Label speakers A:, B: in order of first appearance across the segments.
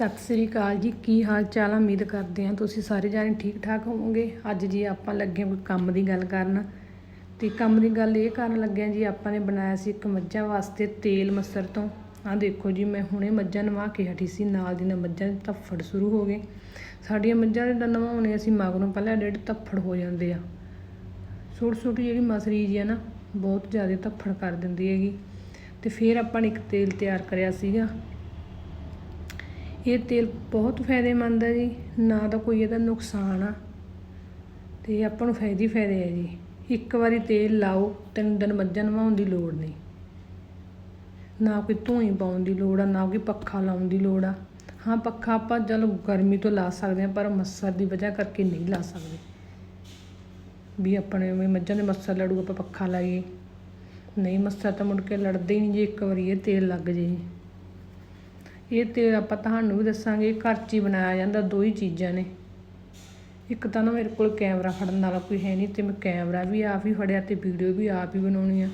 A: ਸਤਿ ਸ੍ਰੀ ਅਕਾਲ ਜੀ, ਕੀ ਹਾਲ ਚਾਲ ਉਮੀਦ ਕਰਦੇ ਹਾਂ ਤੁਸੀਂ ਸਾਰੇ ਜਾਣੇ ਠੀਕ ਠਾਕ ਹੋਵੋਗੇ। ਅੱਜ ਜੀ ਆਪਾਂ ਲੱਗੇ ਹਾਂ ਕੋਈ ਕੰਮ ਦੀ ਗੱਲ ਕਰਨ। ਤੇ ਕੰਮ ਦੀ ਗੱਲ ਇਹ ਕਰਨ ਲੱਗੇ ਹਾਂ ਜੀ, ਆਪਾਂ ਨੇ ਬਣਾਇਆ ਸੀ ਇੱਕ ਮੱਝਾਂ ਵਾਸਤੇ ਤੇਲ ਮਸਰ ਤੋਂ। ਆਹ ਦੇਖੋ ਜੀ, ਮੈਂ ਹੁਣੇ ਮੱਝਾਂ ਨਵਾ ਕੇ ਹਟੀ ਸੀ, ਨਾਲ ਦੀ ਨਾਲ ਮੱਝਾਂ ਧੱਫੜ ਸ਼ੁਰੂ ਹੋ ਗਏ। ਸਾਡੀਆਂ ਮੱਝਾਂ ਦੇ ਤਾਂ ਨਵਾਉਣੇ ਅਸੀਂ ਮਗਰੋਂ ਪਹਿਲਾਂ ਡੇਢ ਧੱਫੜ ਹੋ ਜਾਂਦੇ ਆ। ਛੋਟੀ ਛੋਟੀ ਜਿਹੜੀ ਮਸਰੀ ਜੀ ਆ ਨਾ, ਬਹੁਤ ਜ਼ਿਆਦਾ ਧੱਫੜ ਕਰ ਦਿੰਦੀ ਹੈਗੀ। ਤੇ ਫਿਰ ਆਪਾਂ ਨੇ ਇੱਕ ਤੇਲ ਤਿਆਰ ਕਰਿਆ ਸੀਗਾ। ਇਹ ਤੇਲ ਬਹੁਤ ਫਾਇਦੇਮੰਦ ਹੈ ਜੀ, ਨਾ ਤਾਂ ਕੋਈ ਇਹਦਾ ਨੁਕਸਾਨ ਆ। ਤੇ ਆਪਾਂ ਨੂੰ ਫਾਇਦੇ ਹੀ ਫਾਇਦੇ ਆ ਜੀ। ਇੱਕ ਵਾਰੀ ਤੇਲ ਲਾਓ, ਤਿੰਨ ਦਿਨ ਮੱਝਾਂ ਨਵਾਉਣ ਦੀ ਲੋੜ ਨਹੀਂ। ਨਾ ਕੋਈ ਧੂਈ ਪਾਉਣ ਦੀ ਲੋੜ ਆ, ਨਾ ਕੋਈ ਪੱਖਾ ਲਾਉਣ ਦੀ ਲੋੜ ਆ। ਹਾਂ, ਪੱਖਾ ਆਪਾਂ ਚਲੋ ਗਰਮੀ ਤੋਂ ਲਾ ਸਕਦੇ ਆ, ਪਰ ਮੱਛਰ ਦੀ ਵਜ੍ਹਾ ਕਰਕੇ ਨਹੀਂ ਲਾ ਸਕਦੇ। ਵੀ ਆਪਣੇ ਵੀ ਮੱਝਾਂ ਦੇ ਮੱਛਰ ਲੜੂ, ਆਪਾਂ ਪੱਖਾ ਲਾਈਏ। ਨਹੀਂ, ਮੱਛਰ ਤਾਂ ਮੁੜ ਕੇ ਲੜਦੇ ਹੀ ਨਹੀਂ ਜੇ ਇੱਕ ਵਾਰੀ ਇਹ ਤੇਲ ਲੱਗ ਜੇ। ਇਹ ਤੇਲ ਆਪਾਂ ਤੁਹਾਨੂੰ ਵੀ ਦੱਸਾਂਗੇ ਘਰ 'ਚ ਹੀ ਬਣਾਇਆ ਜਾਂਦਾ, ਦੋ ਹੀ ਚੀਜ਼ਾਂ ਨੇ। ਇੱਕ ਤਾਂ ਨਾ ਮੇਰੇ ਕੋਲ ਕੈਮਰਾ ਫੜਨ ਵਾਲਾ ਕੋਈ ਹੈ ਨਹੀਂ, ਤੇ ਮੈਂ ਕੈਮਰਾ ਵੀ ਆਪ ਹੀ ਫੜਿਆ ਤੇ ਵੀਡੀਓ ਵੀ ਆਪ ਹੀ ਬਣਾਉਣੀ ਆ।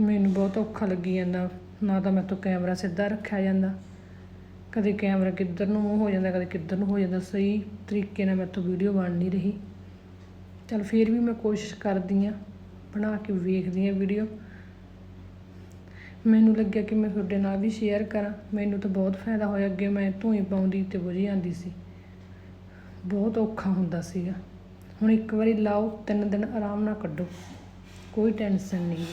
A: ਮੈਨੂੰ ਬਹੁਤ ਔਖਾ ਲੱਗੀ ਜਾਂਦਾ, ਨਾ ਤਾਂ ਮੇਰੇ ਤੋਂ ਕੈਮਰਾ ਸਿੱਧਾ ਰੱਖਿਆ ਜਾਂਦਾ। ਕਦੇ ਕੈਮਰਾ ਕਿੱਧਰ ਨੂੰ ਹੋ ਜਾਂਦਾ, ਕਦੇ ਕਿੱਧਰ ਨੂੰ ਹੋ ਜਾਂਦਾ, ਸਹੀ ਤਰੀਕੇ ਨਾਲ ਮੇਰੇ ਤੋਂ ਵੀਡੀਓ ਬਣ ਨਹੀਂ ਰਹੀ। ਚਲ ਫਿਰ ਵੀ ਮੈਂ ਕੋਸ਼ਿਸ਼ ਕਰਦੀ ਆ, ਬਣਾ ਕੇ ਵੇਖਦੀ ਆ ਵੀਡੀਓ। ਮੈਨੂੰ ਲੱਗਿਆ ਕਿ ਮੈਂ ਤੁਹਾਡੇ ਨਾਲ ਵੀ ਸ਼ੇਅਰ ਕਰਾਂ। ਮੈਨੂੰ ਤਾਂ ਬਹੁਤ ਫਾਇਦਾ ਹੋਇਆ, ਅੱਗੇ ਮੈਂ ਧੂਈ ਪਾਉਂਦੀ ਤੇ ਬੁਝੀ ਜਾਂਦੀ ਸੀ। ਬਹੁਤ ਔਖਾ ਹੁੰਦਾ ਸੀਗਾ। ਹੁਣ ਇੱਕ ਵਾਰੀ ਲਾਓ, ਤਿੰਨ ਦਿਨ ਆਰਾਮ ਨਾਲ ਕੱਢੋ। ਕੋਈ ਟੈਨਸ਼ਨ ਨਹੀਂ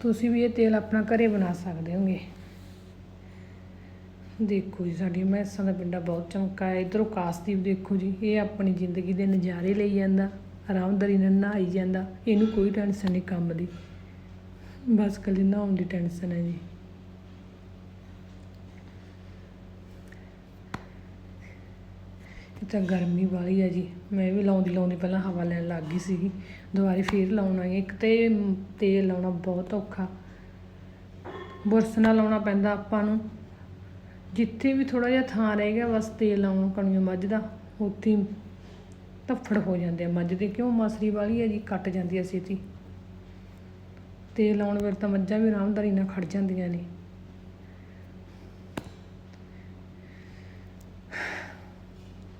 A: ਤੁਸੀਂ ਵੀ ਇਹ ਤੇਲ ਆਪਣਾ ਘਰੇ ਬਣਾ ਸਕਦੇ ਹੋਗੇ। ਦੇਖੋ ਜੀ, ਸਾਡੀ ਮੈਸਾਂ ਦਾ ਪਿੰਡਾ ਬਹੁਤ ਚਮਕਾ ਹੈ। ਇਧਰੋਂ ਕਾਸਦੀਪ ਦੇਖੋ ਜੀ, ਇਹ ਆਪਣੀ ਜ਼ਿੰਦਗੀ ਦੇ ਨਜ਼ਾਰੇ ਲਈ ਜਾਂਦਾ ਆਰਾਮਦਾਰੀ ਨਾਲ ਨਹਾਈ ਜਾਂਦਾ, ਇਹਨੂੰ ਕੋਈ ਟੈਨਸ਼ਨ ਨਹੀਂ ਕੰਮ ਦੀ। ਬਸ ਕੱਲੀ ਨਹਾਉਣ ਦੀ ਟੈਨਸ਼ਨ ਹੈ ਜੀ। ਤਾਂ ਗਰਮੀ ਵਾਲੀ ਹੈ ਜੀ। ਮੈਂ ਵੀ ਲਾਉਂਦੀ ਲਾਉਂਦੀ ਪਹਿਲਾਂ ਹਵਾ ਲੈਣ ਲੱਗ ਗਈ ਸੀਗੀ। ਦੁਬਾਰੇ ਫੇਰ ਲਾਉਣ ਆਈ ਇੱਕ ਤੇ ਤੇਲ ਲਾਉਣਾ ਬਹੁਤ ਔਖਾ। ਬੁਰਸ ਨਾਲ ਲਾਉਣਾ ਪੈਂਦਾ ਆਪਾਂ ਨੂੰ। ਜਿੱਥੇ ਵੀ ਥੋੜਾ ਜਿਹਾ ਥਾਂ ਰਹਿ ਗਿਆ, ਬਸ ਤੇਲ ਲਾਉਣ ਕਣੀਆਂ ਮੱਝ ਦਾ। ਉੱਥੇ ਧੱਫੜ ਹੋ ਜਾਂਦੇ ਆ ਮੱਝ ਦੇ, ਕਿਉਂ ਮਸਰੀ ਵਾਲੀ ਹੈ ਜੀ, ਕੱਟ ਜਾਂਦੀ ਹੈ ਛੇਤੀ। ਤੇਲ ਲਾਉਣ ਵੇਲੇ ਤਾਂ ਮੱਝਾਂ ਵੀ ਆਰਾਮਦਾਰੀ ਨਾਲ ਖੜ ਜਾਂਦੀਆਂ ਨੇ।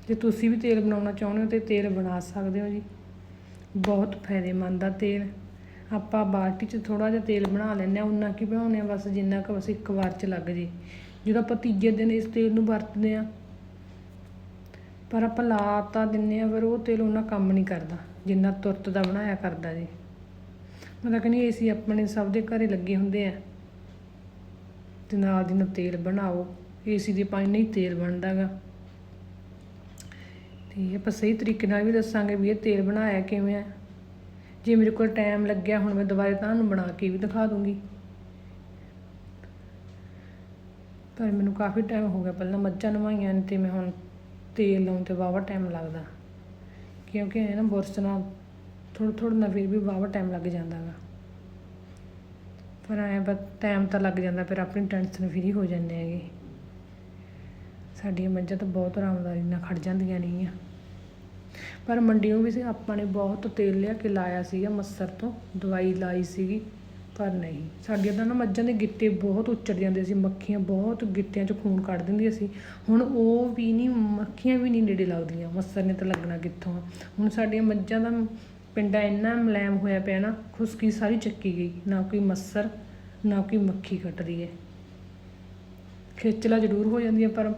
A: ਜੇ ਤੁਸੀਂ ਵੀ ਤੇਲ ਬਣਾਉਣਾ ਚਾਹੁੰਦੇ ਹੋ ਤੇ ਤੇਲ ਬਣਾ ਸਕਦੇ ਹੋ ਜੀ। ਬਹੁਤ ਫਾਇਦੇਮੰਦ ਆ ਤੇਲ। ਆਪਾਂ ਬਾਲਟੀ 'ਚ ਥੋੜਾ ਜਿਹਾ ਤੇਲ ਬਣਾ ਲੈਂਦੇ ਆ ਉਨਾ ਕੀ ਬਣਾਉਂਦੇ ਆ ਬਸ ਜਿੰਨਾ ਕੁ ਬਸ ਇੱਕ ਵਾਰ 'ਚ ਲੱਗ ਜੇ। ਜਦੋਂ ਆਪਾਂ ਤੀਜੇ ਦਿਨ ਇਸ ਤੇਲ ਨੂੰ ਵਰਤਦੇ ਆ ਪਰ ਆਪਾਂ ਲਾ ਤਾਂ ਦਿੰਦੇ ਹਾਂ ਪਰ ਉਹ ਤੇਲ ਉਹਨਾਂ ਕੰਮ ਨਹੀਂ ਕਰਦਾ, ਜਿੰਨਾ ਤੁਰਤ ਦਾ ਬਣਾਇਆ ਕਰਦਾ ਜੀ। ਮੈਂ ਤਾਂ ਕਹਿੰਦੀ ਏਸੀ ਆਪਣੇ ਸਭ ਦੇ ਘਰੇ ਲੱਗੇ ਹੁੰਦੇ ਆ। ਤੇ ਨਾਲ ਦੀ ਨਾਲ ਤੇਲ ਬਣਾਓ, ਏਸੀ ਦੇ ਪਾਣੀ ਨਹੀਂ ਤੇਲ ਬਣਦਾਗਾ ਤੇ ਆਪਾਂ ਸਹੀ ਤਰੀਕੇ ਨਾਲ ਵੀ ਦੱਸਾਂਗੇ ਵੀ ਇਹ ਤੇਲ ਬਣਾਇਆ ਕਿਵੇਂ ਆ। ਜੇ ਮੇਰੇ ਕੋਲ ਟਾਈਮ ਲੱਗਿਆ ਹੁਣ ਮੈਂ ਦੁਬਾਰਾ ਤੁਹਾਨੂੰ ਬਣਾ ਕੇ ਵੀ ਦਿਖਾ ਦੂੰਗੀ। ਪਰ ਮੈਨੂੰ ਕਾਫੀ ਟਾਈਮ ਹੋ ਗਿਆ, ਪਹਿਲਾਂ ਮੱਝਾਂ ਨਵਾਈਆਂ ਨੇ ਤੇ ਮੈਂ ਹੁਣ ਤੇਲ ਲਾਉਣ ਤੇ ਵਾਵਾ ਟਾਈਮ ਲੱਗਦਾ। ਕਿਉਂਕਿ ਇਹ ਨਾ ਬੁਰਸ਼ ਨਾਲ ਥੋੜਾ ਥੋੜਾ ਨਾ ਫਿਰ ਵੀ ਵਾਵਾ ਟਾਈਮ ਲੱਗ ਜਾਂਦਾ ਗਾ। ਪਰ ਐਂ ਬਸ ਟਾਈਮ ਤਾਂ ਲੱਗ ਜਾਂਦਾ, ਫਿਰ ਆਪਣੀ ਟੈਨਸ਼ਨ ਫਰੀ ਹੋ ਜਾਂਦੇ ਹੈਗੇ। ਸਾਡੀਆਂ ਮੱਝਾਂ ਤਾਂ ਬਹੁਤ ਆਰਾਮਦਾਰੀ ਨਾਲ ਖੜ ਜਾਂਦੀਆਂ ਨੇਗੀਆਂ ਪਰ ਮੰਡੀੋਂ ਵੀ ਸੀ, ਆਪਾਂ ਨੇ ਬਹੁਤ ਤੇਲ ਲਿਆ ਕੇ ਲਾਇਆ ਸੀਗਾ, ਮੱਸਰ ਤੋਂ ਦਵਾਈ ਲਾਈ ਸੀਗੀ। ਪਰ ਨਹੀਂ। ਸਾਡੀਆਂ ਤਾਂ ਨਾ ਮੱਝਾਂ ਦੇ ਗਿੱਟੇ ਬਹੁਤ ਉੱਚੜ ਜਾਂਦੇ ਸੀ, ਮੱਖੀਆਂ ਬਹੁਤ ਗਿੱਟਿਆਂ 'ਚ ਖੂਨ ਕੱਢ ਦਿੰਦੀਆਂ ਸੀ। ਹੁਣ ਉਹ ਵੀ ਨਹੀਂ, ਮੱਖੀਆਂ ਵੀ ਨਹੀਂ ਨੇੜੇ ਲੱਗਦੀਆਂ ਮੱਸਰ ਨੇ ਤਾਂ ਲੱਗਣਾ ਕਿੱਥੋਂ ਆ। ਹੁਣ ਸਾਡੀਆਂ ਮੱਝਾਂ ਦਾ ਪਿੰਡਾ ਇੰਨਾ ਮਲੈਮ ਹੋਇਆ ਪਿਆ ਨਾ, ਖੁਸ਼ਕੀ ਸਾਰੀ ਚੱਕੀ ਗਈ, ਨਾ ਕੋਈ ਮੱਸਰ ਨਾ ਕੋਈ ਮੱਖੀ ਕੱਟਦੀ ਹੈ। ਖੇਚਲਾ ਜ਼ਰੂਰ ਹੋ ਜਾਂਦੀਆਂ, ਪਰ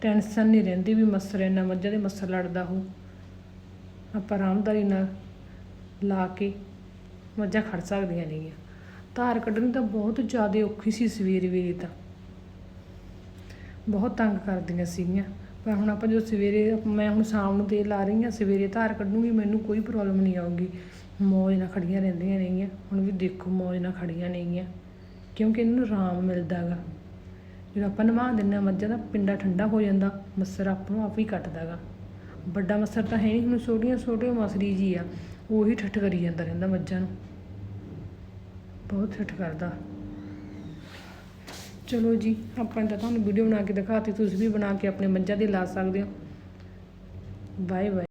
A: ਟੈਨਸ਼ਨ ਨਹੀਂ ਰਹਿੰਦੀ ਵੀ ਮੱਸਰ ਇੰਨਾ, ਮੱਝਾਂ ਦੇ ਮੱਸਰ ਲੜਦਾ ਹੋ ਆਪਾਂ ਆਰਾਮਦਾਰੀ ਨਾਲ ਲਾ ਕੇ ਮੱਝਾਂ ਖੜ ਸਕਦੀਆਂ ਨੇਗੀਆਂ। ਧਾਰ ਕੱਢਣੀ ਤਾਂ ਬਹੁਤ ਜ਼ਿਆਦਾ ਔਖੀ ਸੀ ਸਵੇਰੇ ਵੇਲੇ ਤਾਂ। ਬਹੁਤ ਤੰਗ ਕਰਦੀਆਂ ਸੀਗੀਆਂ। ਪਰ ਹੁਣ ਆਪਾਂ ਜੋ ਸਵੇਰੇ, ਮੈਂ ਹੁਣ ਸ਼ਾਮ ਨੂੰ ਤੇਲ ਲਾ ਰਹੀ ਹਾਂ, ਸਵੇਰੇ ਧਾਰ ਕੱਢੂੰਗੀ, ਮੈਨੂੰ ਕੋਈ ਪ੍ਰੋਬਲਮ ਨਹੀਂ ਆਊਗੀ। ਮੌਜ ਨਾਲ ਖੜੀਆਂ ਰਹਿੰਦੀਆਂ ਨੇਗੀਆਂ। ਹੁਣ ਵੀ ਦੇਖੋ ਮੌਜ ਨਾਲ ਖੜੀਆਂ ਨੇਗੀਆਂ। ਕਿਉਂਕਿ ਇਹਨੂੰ ਆਰਾਮ ਮਿਲਦਾ ਗਾ ਜਦੋਂ ਆਪਾਂ ਨਵਾ ਦਿੰਦੇ ਹਾਂ ਮੱਝਾਂ ਦਾ, ਪਿੰਡਾ ਠੰਡਾ ਹੋ ਜਾਂਦਾ, ਮੱਸਰ ਆਪ ਨੂੰ ਆਪ ਹੀ ਕੱਟਦਾ ਗਾ ਵੱਡਾ ਮੱਸਰ ਤਾਂ ਹੈ ਨਹੀਂ, ਹੁਣ ਛੋਟੀਆਂ ਛੋਟੀਆਂ ਮਸਰੀ ਜੀ ਆ। ਉਹੀ ਠੱਠ ਕਰੀ ਜਾਂਦਾ ਰਹਿੰਦਾ ਮੱਝਾਂ ਨੂੰ। ਬਹੁਤ ਠੱਠ ਕਰਦਾ। ਚਲੋ ਜੀ, ਆਪਾਂ ਨੇ ਤਾਂ ਤੁਹਾਨੂੰ ਵੀਡੀਓ ਬਣਾ ਕੇ ਦਿਖਾਤੀ, ਤੁਸੀਂ ਵੀ ਬਣਾ ਕੇ ਆਪਣੇ ਮੱਝਾਂ ਦੀ ਲਾ ਸਕਦੇ ਹੋ। Bye bye